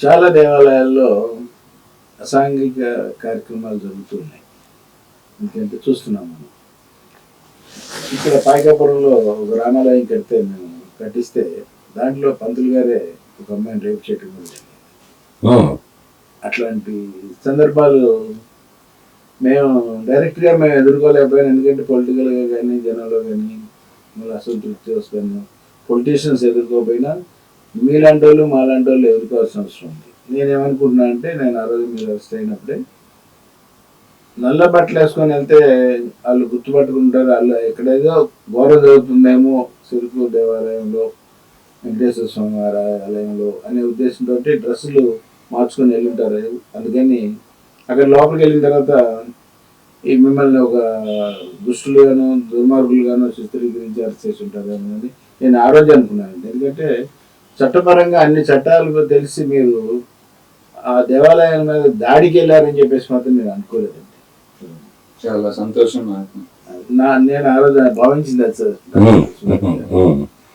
చాలా దేవాలయాల్లో అసాంఘిక కార్యక్రమాలు జరుగుతున్నాయి. ఇంకంటే చూస్తున్నాం మనం. ఇక్కడ పాయకాపురంలో ఒక రామాలయం కడితే మేము కట్టిస్తే దాంట్లో పంతులు గారే ఒక అమ్మాయిని రేపు చేయటం జరిగింది. అట్లాంటి సందర్భాలు మేము డైరెక్ట్గా మేము ఎదుర్కోలేకపోయాం. ఎందుకంటే పొలిటికల్గా కానీ జనంలో కానీ మళ్ళీ అసంతృప్తి వస్తాను పొలిటీషియన్స్ ఎదుర్కోకపోయినా మీలాంటి వాళ్ళు మాలాంటి వాళ్ళు ఎదుర్కోవాల్సిన అవసరం ఉంది నేనేమనుకుంటున్నా అంటే నేను ఆ రోజు మీరు వస్తే అయినప్పుడే నల్ల బట్టలు వేసుకొని వెళ్తే వాళ్ళు గుర్తుపట్టుకుంటారు. వాళ్ళు ఎక్కడేదో ఘోరం జరుగుతుందేమో సిరుకు దేవాలయంలో వెంకటేశ్వర స్వామి వారి ఆలయంలో అనే ఉద్దేశంతో డ్రెస్సులు మార్చుకొని వెళ్ళుంటారు. అందుకని అక్కడ లోపలికి వెళ్ళిన తర్వాత ఈ మిమ్మల్ని ఒక దుష్టులుగాను దుర్మార్గులుగాను చిత్రీకరించి అరెస్ట్ చేసి ఉంటారు అని నేను ఆ రోజు అనుకున్నాను. ఎందుకంటే చట్టపరంగా అన్ని చట్టాలు తెలిసి మీరు ఆ దేవాలయాల మీద దాడికి వెళ్ళారని చెప్పేసి మాత్రం నేను అనుకోలేదండి చాలా సంతోషం నాకు. నా నేను ఆ రోజు భావించింది అది సార్.